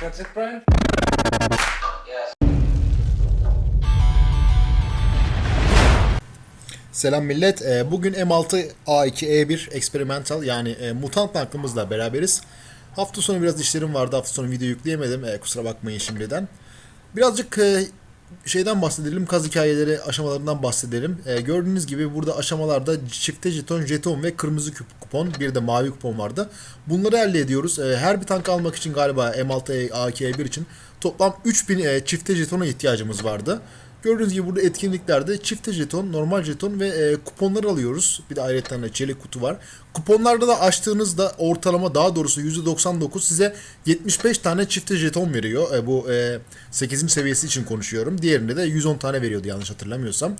that's it, Brian? Selam millet. Ee, Bugün M6A2E1 Experimental yani e, mutant tankımızla beraberiz. Hafta sonu biraz işlerim vardı. Hafta sonu video yükleyemedim. Ee, Kusura bakmayın şimdiden. Birazcık e, şeyden bahsedelim. Kaz hikayeleri aşamalarından bahsedelim. Ee, Gördüğünüz gibi burada aşamalarda çifte jeton, jeton ve kırmızı kupon. Bir de mavi kupon vardı. Bunları elde ediyoruz. Ee, Her bir tank almak için galiba M6A2E1 için toplam 3000 e, çifte jetona ihtiyacımız vardı. Gördüğünüz gibi burada etkinliklerde çifte jeton, normal jeton ve e, kuponları alıyoruz. Bir de ayrıca çelik kutu var. Kuponlarda da açtığınızda ortalama daha doğrusu %99 size 75 tane çifte jeton veriyor. E, bu e, 8. seviyesi için konuşuyorum. Diğerinde de 110 tane veriyordu yanlış hatırlamıyorsam.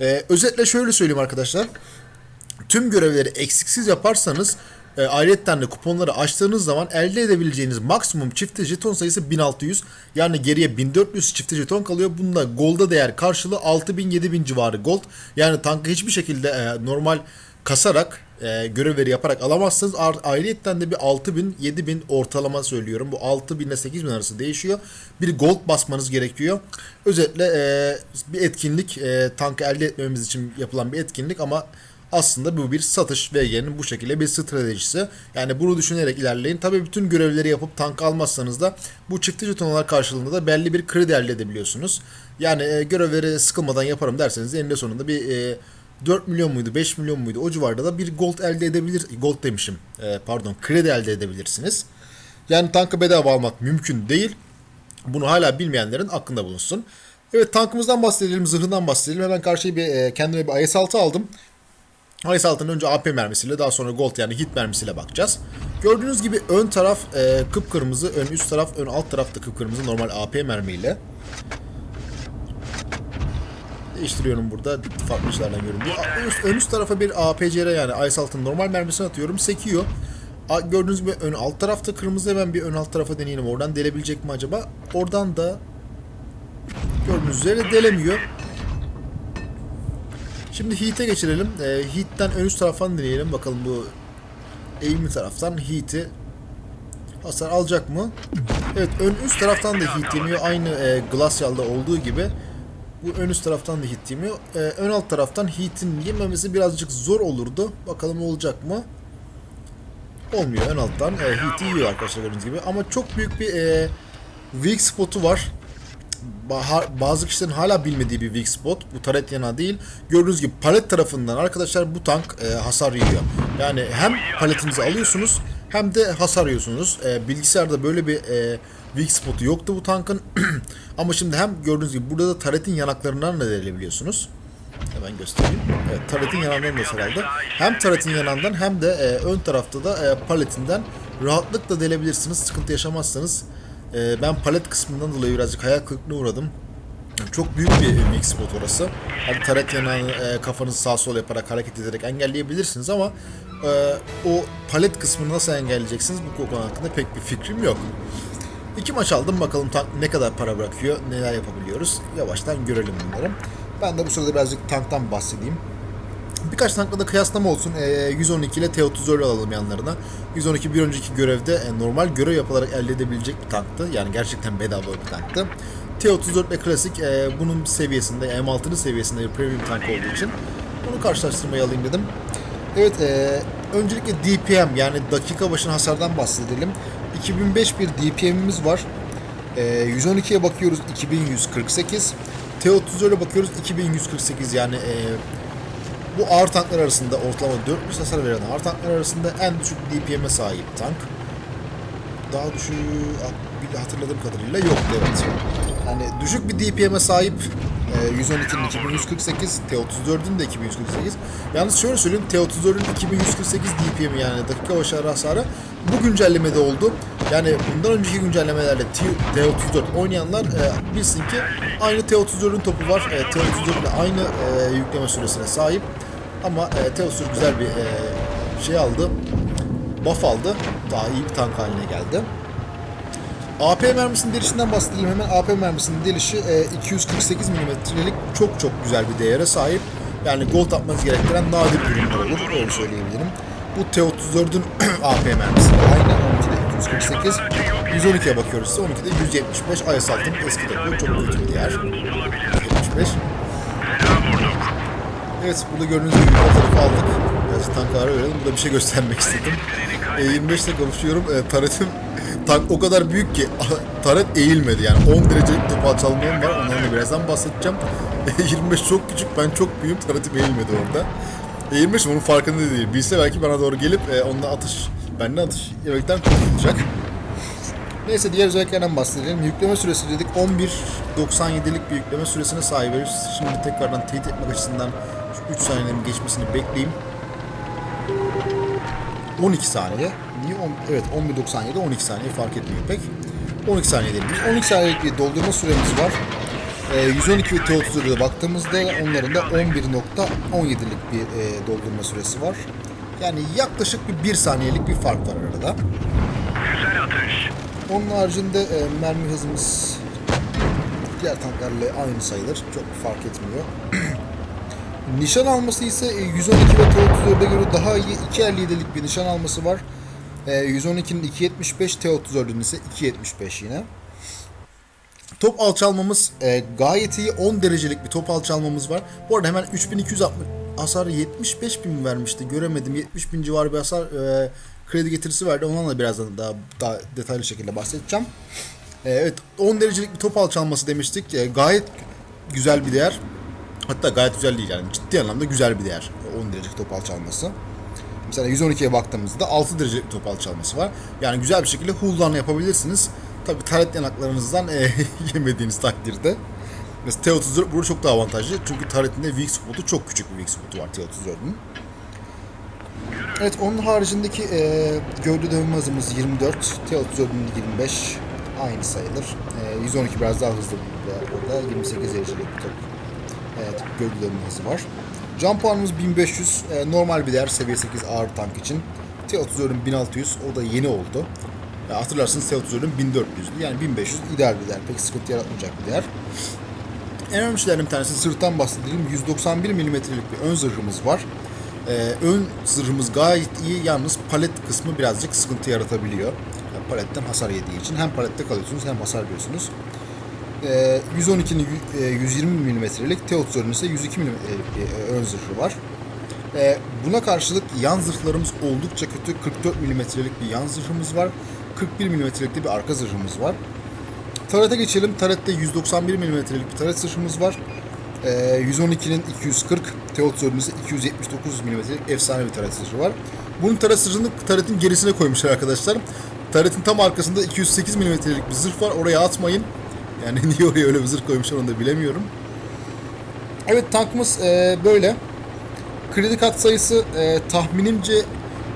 E, özetle şöyle söyleyeyim arkadaşlar. Tüm görevleri eksiksiz yaparsanız e, ayrıyetten de kuponları açtığınız zaman elde edebileceğiniz maksimum çifte jeton sayısı 1600. Yani geriye 1400 çifte jeton kalıyor. Bunda golda değer karşılığı 6000-7000 civarı gold. Yani tankı hiçbir şekilde e, normal kasarak e, görevleri yaparak alamazsınız. Ayrıyetten de bir 6000-7000 ortalama söylüyorum. Bu 6000 ile 8000 arası değişiyor. Bir gold basmanız gerekiyor. Özetle e, bir etkinlik e, tankı elde etmemiz için yapılan bir etkinlik ama aslında bu bir satış VG'nin bu şekilde bir stratejisi. Yani bunu düşünerek ilerleyin. Tabii bütün görevleri yapıp tank almazsanız da bu çiftli jetonlar karşılığında da belli bir kredi elde edebiliyorsunuz. Yani e, görevleri sıkılmadan yaparım derseniz eninde sonunda bir e, 4 milyon muydu 5 milyon muydu o civarda da bir gold elde edebilir gold demişim e, pardon kredi elde edebilirsiniz. Yani tankı bedava almak mümkün değil. Bunu hala bilmeyenlerin aklında bulunsun. Evet tankımızdan bahsedelim, zırhından bahsedelim. Hemen karşıya bir e, kendime bir IS-6 aldım. IS-6'nın önce AP mermisiyle daha sonra Gold yani hit mermisiyle bakacağız. Gördüğünüz gibi ön taraf e, kıpkırmızı, ön üst taraf, ön alt taraf da kıpkırmızı normal AP mermiyle. Değiştiriyorum burada farklı işlerden. Bu ön üst, tarafa bir APCR yani IS-6'nın normal mermisini atıyorum. Sekiyor. Gördüğünüz gibi ön alt tarafta kırmızı hemen bir ön alt tarafa deneyelim. Oradan delebilecek mi acaba? Oradan da gördüğünüz üzere delemiyor. Şimdi Heat'e geçirelim. E, Heat'ten ön üst taraftan deneyelim. Bakalım bu eğimli taraftan Heat'i hasar alacak mı? Evet ön üst taraftan da Heat yemiyor. Aynı e, Glacial'da olduğu gibi. Bu ön üst taraftan da Heat yemiyor. E, ön alt taraftan Heat'in yememesi birazcık zor olurdu. Bakalım olacak mı? Olmuyor ön alttan. E, Heat'i yiyor arkadaşlar gördüğünüz gibi. Ama çok büyük bir e, weak spot'u var bazı kişilerin hala bilmediği bir weak spot. Bu taret yana değil. Gördüğünüz gibi palet tarafından arkadaşlar bu tank e, hasar yiyor. Yani hem paletinizi alıyorsunuz hem de hasar yiyorsunuz. E, bilgisayarda böyle bir e, weak spotu yoktu bu tankın. Ama şimdi hem gördüğünüz gibi burada da taretin yanaklarından da delebiliyorsunuz. Hemen göstereyim. Evet, taretin yanağından da herhalde. Hem taretin yanağından hem de e, ön tarafta da e, paletinden rahatlıkla delebilirsiniz. Sıkıntı yaşamazsanız. E, ben palet kısmından dolayı birazcık hayal kırıklığına uğradım. Çok büyük bir weak spot orası. Hani taret yanağını e, kafanızı sağ sol yaparak hareket ederek engelleyebilirsiniz ama e, o palet kısmını nasıl engelleyeceksiniz bu konu hakkında pek bir fikrim yok. İki maç aldım bakalım tank ne kadar para bırakıyor, neler yapabiliyoruz. Yavaştan görelim bunları. Ben de bu sırada birazcık tanktan bahsedeyim. Birkaç tankla da kıyaslama olsun. Ee, 112 ile T34 alalım yanlarına. 112 bir önceki görevde e, normal görev yapılarak elde edebilecek bir tanktı. Yani gerçekten bedava bir tanktı. T34 ve klasik e, bunun seviyesinde, M6'nın seviyesinde bir premium tank olduğu için bunu karşılaştırmaya alayım dedim. Evet, e, öncelikle DPM yani dakika başına hasardan bahsedelim. 2005 bir DPM'imiz var. E, 112'ye bakıyoruz 2148. T34'e bakıyoruz 2148 yani e, bu ağır tanklar arasında ortalama 400 hasar veren ağır tanklar arasında en düşük DPM'e sahip tank. Daha düşük hatırladığım kadarıyla yok evet. Yani düşük bir DPM'e sahip e, 112'nin 2148, T34'ün de 2148. Yalnız şöyle söyleyeyim T34'ün 2148 DPM'i yani dakika başı hasarı bu güncellemede oldu. Yani bundan önceki güncellemelerde T- T34 oynayanlar e, bilsin ki aynı T34'ün topu var. E, T34 ile aynı e, yükleme süresine sahip. Ama e, T34 güzel bir e, şey aldı. Buff aldı. Daha iyi bir tank haline geldi. AP mermisinin delişinden bahsedelim hemen. AP mermisinin delişi e, 248 mm'lik çok çok güzel bir değere sahip. Yani gold atmanız gerektiren nadir durumlar olur. Öyle söyleyebilirim. Bu T34'ün AP mermisi. Aynen 12'de 148. 112'ye bakıyoruz ise 12'de 175 IS altın eski depo çok kötü bir değer. 175. Evet burada gördüğünüz gibi yukarı tarafı aldık. Biraz tanklara verelim. Burada bir şey göstermek istedim. E, 25 ile kavuşuyorum. E, taretim tank o kadar büyük ki taret eğilmedi yani 10 derecelik top alçalmam var. Ondan da birazdan bahsedeceğim. E, 25 çok küçük. Ben çok büyüğüm. Taretim eğilmedi orada. E, 25 onun farkında değil. Bilse belki bana doğru gelip e, onunla atış, benden atış yemekten kurtulacak. Neyse diğer özelliklerden bahsedelim. Yükleme süresi dedik 11.97'lik bir yükleme süresine sahibiz. Şimdi tekrardan teyit etmek açısından 3 saniyenin geçmesini bekleyeyim. 12 saniye. Niye? On, evet 11.97 12 saniye fark etmiyor pek. 12 saniye diyelim. 12 saniyelik bir doldurma süremiz var. Ee, 112 ve T30'lara baktığımızda onların da 11.17'lik bir e, doldurma süresi var. Yani yaklaşık bir 1 saniyelik bir fark var arada. Güzel atış. Onun haricinde e, mermi hızımız diğer tanklarla aynı sayılır. Çok fark etmiyor. nişan alması ise e, 112 ve T-34'e göre daha iyi 2.57'lik bir nişan alması var. E, 112'nin 2.75, T-34'ün ise 2.75 yine. Top alçalmamız e, gayet iyi. 10 derecelik bir top alçalmamız var. Bu arada hemen 3260 hasar 75 bin mi vermişti göremedim. 70 bin civarı bir hasar e, kredi getirisi verdi. Ondan da birazdan daha, daha detaylı şekilde bahsedeceğim. E, evet 10 derecelik bir top alçalması demiştik. E, gayet güzel bir değer. Hatta gayet güzel değil yani ciddi anlamda güzel bir değer. 10 derecelik top alçalması. Mesela 112'ye baktığımızda 6 derecelik bir top alçalması var. Yani güzel bir şekilde hull'dan yapabilirsiniz. Tabi taret yanaklarınızdan e, yemediğiniz takdirde. Mesela T-34 burada çok daha avantajlı. Çünkü taretinde weak spot'u çok küçük bir weak spot'u var T-34'ün. Evet onun haricindeki e, gövde dövme hızımız 24. T-34'ün 25. Aynı sayılır. E, 112 biraz daha hızlı burada. Orada 28 derecelik bir top. Evet gövde dövme hızı var. Can puanımız 1500. E, normal bir değer seviye 8 ağır tank için. T-34'ün 1600. O da yeni oldu. Ya hatırlarsınız T-34'ün 1400'dü. Yani 1500 ideal bir değer. Pek sıkıntı yaratmayacak bir değer. En önemli şeylerden bir tanesi sırttan bahsedelim. 191 milimetrelik bir ön zırhımız var. Ee, ön zırhımız gayet iyi. Yalnız palet kısmı birazcık sıkıntı yaratabiliyor. Yani paletten hasar yediği için. Hem palette kalıyorsunuz hem hasar yiyorsunuz. Ee, 112'nin yü- e, 120 milimetrelik, T-34'ün ise 102 milimetrelik bir e, ön zırhı var. Ee, buna karşılık yan zırhlarımız oldukça kötü. 44 milimetrelik bir yan zırhımız var. 41 milimetrelik de bir arka zırhımız var. Tarete geçelim. Tarette 191 milimetrelik bir taret zırhımız var. Ee, 112'nin 240, T-34'ün ise 279 milimetrelik efsane bir taret zırhı var. Bunun taret zırhını taretin gerisine koymuşlar arkadaşlar. Taretin tam arkasında 208 milimetrelik bir zırh var. Oraya atmayın. Yani niye oraya öyle bir zırh koymuşlar onu da bilemiyorum. Evet tankımız e, böyle. Kredi kat sayısı e, tahminimce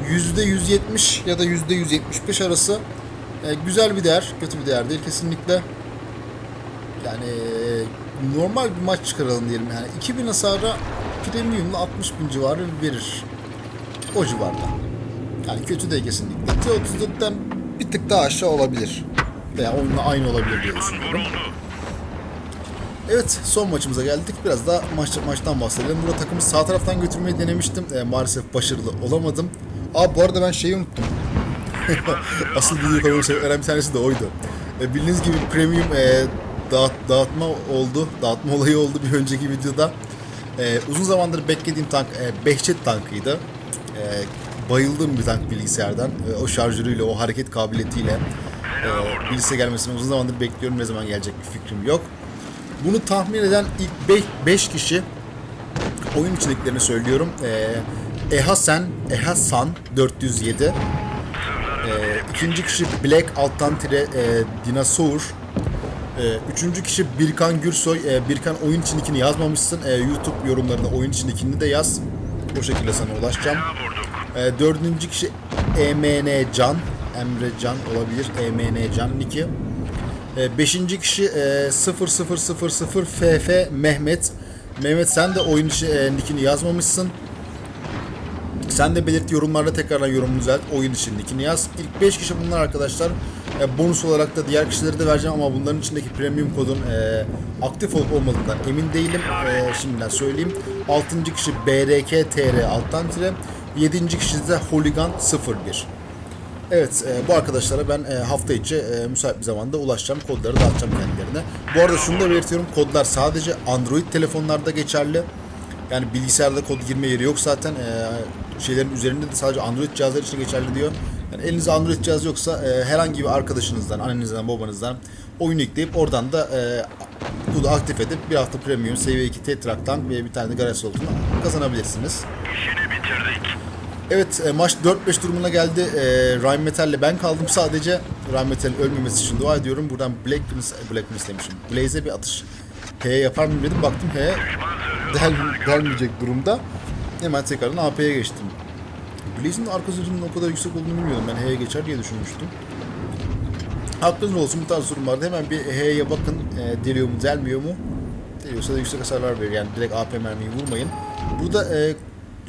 %170 ya da %175 arası. E, güzel bir değer, kötü bir değer değil kesinlikle. Yani e, normal bir maç çıkaralım diyelim yani. 2000 hasara premiumla 60 bin civarı verir. O civarda. Yani kötü değil kesinlikle. T34'ten bir tık daha aşağı olabilir. Veya onunla aynı olabilir diye düşünüyorum. Evet son maçımıza geldik. Biraz daha maç, maçtan bahsedelim. Burada takımı sağ taraftan götürmeyi denemiştim. E, maalesef başarılı olamadım. Aa bu arada ben şeyi unuttum. Asıl video koymak sebeplerden bir tanesi de oydu. E, bildiğiniz gibi premium e, dağıt, dağıtma oldu. Dağıtma olayı oldu bir önceki videoda. E, uzun zamandır beklediğim tank e, Behçet tankıydı. E, bayıldığım bir tank bilgisayardan. E, o şarjörüyle, o hareket kabiliyetiyle e, bilgisayar gelmesini uzun zamandır bekliyorum. Ne zaman gelecek bir fikrim yok. Bunu tahmin eden ilk 5 kişi oyun içindeklerini söylüyorum. Ee, Ehasen, Ehasan 407. Ee, ikinci kişi Black alttan tire e, Dinosaur. Ee, üçüncü kişi Birkan Gürsoy. Ee, Birkan oyun içindekini yazmamışsın. Ee, YouTube yorumlarında oyun içindekini de yaz. O şekilde sana ulaşacağım. Ee, dördüncü kişi EMN Can. Emre Can olabilir. EMN Can Niki. E, beşinci kişi e, 0000 FF Mehmet. Mehmet sen de oyun içi e, nickini yazmamışsın. Sen de belirt yorumlarda tekrardan yorumunu düzelt. Oyun için nickini yaz. İlk 5 kişi bunlar arkadaşlar. E, bonus olarak da diğer kişileri de vereceğim ama bunların içindeki premium kodun e, aktif olup olmadığından emin değilim. E, şimdiden söyleyeyim. 6. kişi BRK TR alttan tire. 7. kişi de Holigan 01. Evet e, bu arkadaşlara ben e, hafta içi e, müsait bir zamanda ulaşacağım. Kodları dağıtacağım kendilerine. Bu arada şunu da belirtiyorum. Kodlar sadece Android telefonlarda geçerli. Yani bilgisayarda kod girme yeri yok zaten. E, şeylerin üzerinde de sadece Android cihazlar için geçerli diyor. Yani elinizde Android cihaz yoksa e, herhangi bir arkadaşınızdan, annenizden, babanızdan oyun yükleyip oradan da e, kodu aktif edip bir hafta premium, seviye 2 Tetrak tank ve bir tane de slotunu kazanabilirsiniz. İşini bitirdik. Evet e, maç 4-5 durumuna geldi. E, Ryan Metal'le ben kaldım sadece. Ryan Metal'in ölmemesi için dua ediyorum. Buradan Black Prince, Black Prince demişim. Blaze'e bir atış. H yapar mı dedim. Baktım H del, delmeyecek durumda. Hemen tekrardan AP'ye geçtim. Blaze'in arka zırhının o kadar yüksek olduğunu bilmiyordum. Ben H'ye geçer diye düşünmüştüm. Aklınız olsun bu tarz durumlarda hemen bir H'ye bakın. E, deliyor mu delmiyor mu? Deliyorsa da yüksek hasarlar verir. Yani direkt AP mermiyi vurmayın. Burada e,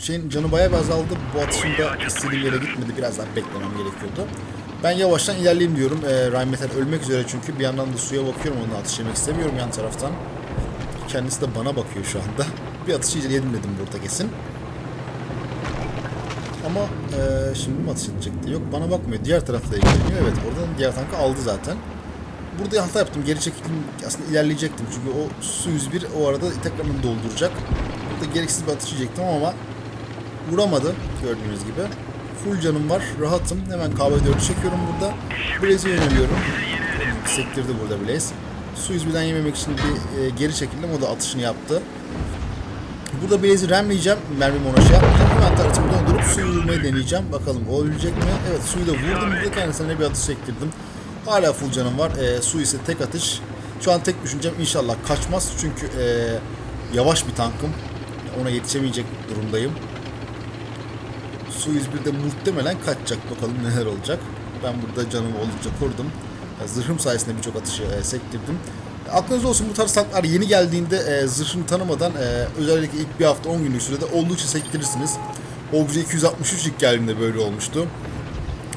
şeyin canı bayağı bir azaldı. Bu atışımda istediğim yere gitmedi. Biraz daha beklemem gerekiyordu. Ben yavaştan ilerleyeyim diyorum. E, Ryan Metal ölmek üzere çünkü. Bir yandan da suya bakıyorum. Onunla atış yemek istemiyorum yan taraftan. Kendisi de bana bakıyor şu anda. Bir atış iyice yedim dedim burada kesin. Ama e, şimdi mi atış edecekti? Yok bana bakmıyor. Diğer tarafta ilgileniyor. Evet oradan diğer tankı aldı zaten. Burada hata yaptım. Geri çekildim. Aslında ilerleyecektim. Çünkü o su 101 o arada tekrarını dolduracak. Burada gereksiz bir atış yiyecektim ama vuramadı gördüğünüz gibi. Full canım var. Rahatım. Hemen KV4'ü çekiyorum burada. Blaze'e yöneliyorum. Sektirdi burada Blaze. Su 101'den yememek için bir e, geri çekildim. O da atışını yaptı. Burada Blaze'i remleyeceğim. Mermimi ona şey yapmayacağım. Hemen tarafımı dondurup suyu vurmayı deneyeceğim. Bakalım o ölecek mi? Evet suyu da vurdum. Burada kendisine bir atış sektirdim. Hala full canım var. E, su ise tek atış. Şu an tek düşüncem inşallah kaçmaz. Çünkü e, yavaş bir tankım. Ona yetişemeyecek durumdayım. Su 101'de muhtemelen kaçacak. Bakalım neler olacak. Ben burada canımı oldukça korudum. Zırhım sayesinde birçok atışı e, sektirdim. Aklınızda olsun bu tarz tanklar yeni geldiğinde e, zırhını tanımadan e, özellikle ilk bir hafta 10 günlük sürede oldukça sektirirsiniz. Obje 263 ilk geldiğinde böyle olmuştu.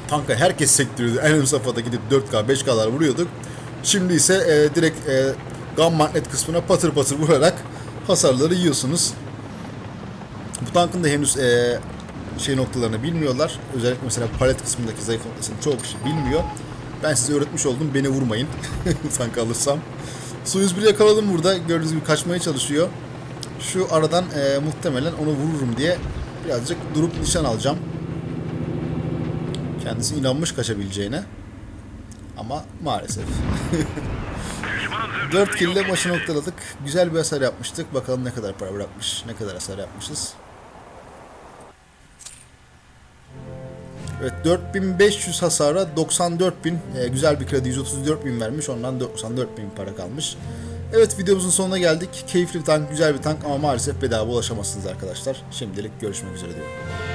Tanka herkes sektiriyordu. En ön safhada gidip 4K 5K'lar vuruyorduk. Şimdi ise e, direkt e, gam magnet kısmına patır patır vurarak hasarları yiyorsunuz. Bu tankın da henüz e, şey noktalarını bilmiyorlar. Özellikle mesela palet kısmındaki zayıf noktasını çoğu kişi bilmiyor. Ben size öğretmiş oldum. Beni vurmayın. Tank alırsam. Su 101 yakaladım burada. Gördüğünüz gibi kaçmaya çalışıyor. Şu aradan e, muhtemelen onu vururum diye birazcık durup nişan alacağım. Kendisi inanmış kaçabileceğine. Ama maalesef. Düşman zırhını 4 kill maçı noktaladık. Güzel bir hasar yapmıştık. Bakalım ne kadar para bırakmış. Ne kadar hasar yapmışız. Evet 4500 hasara 94.000 e, güzel bir kredi 134.000 vermiş ondan 94.000 para kalmış. Evet videomuzun sonuna geldik. Keyifli bir tank, güzel bir tank ama maalesef bedava ulaşamazsınız arkadaşlar. Şimdilik görüşmek üzere diyorum.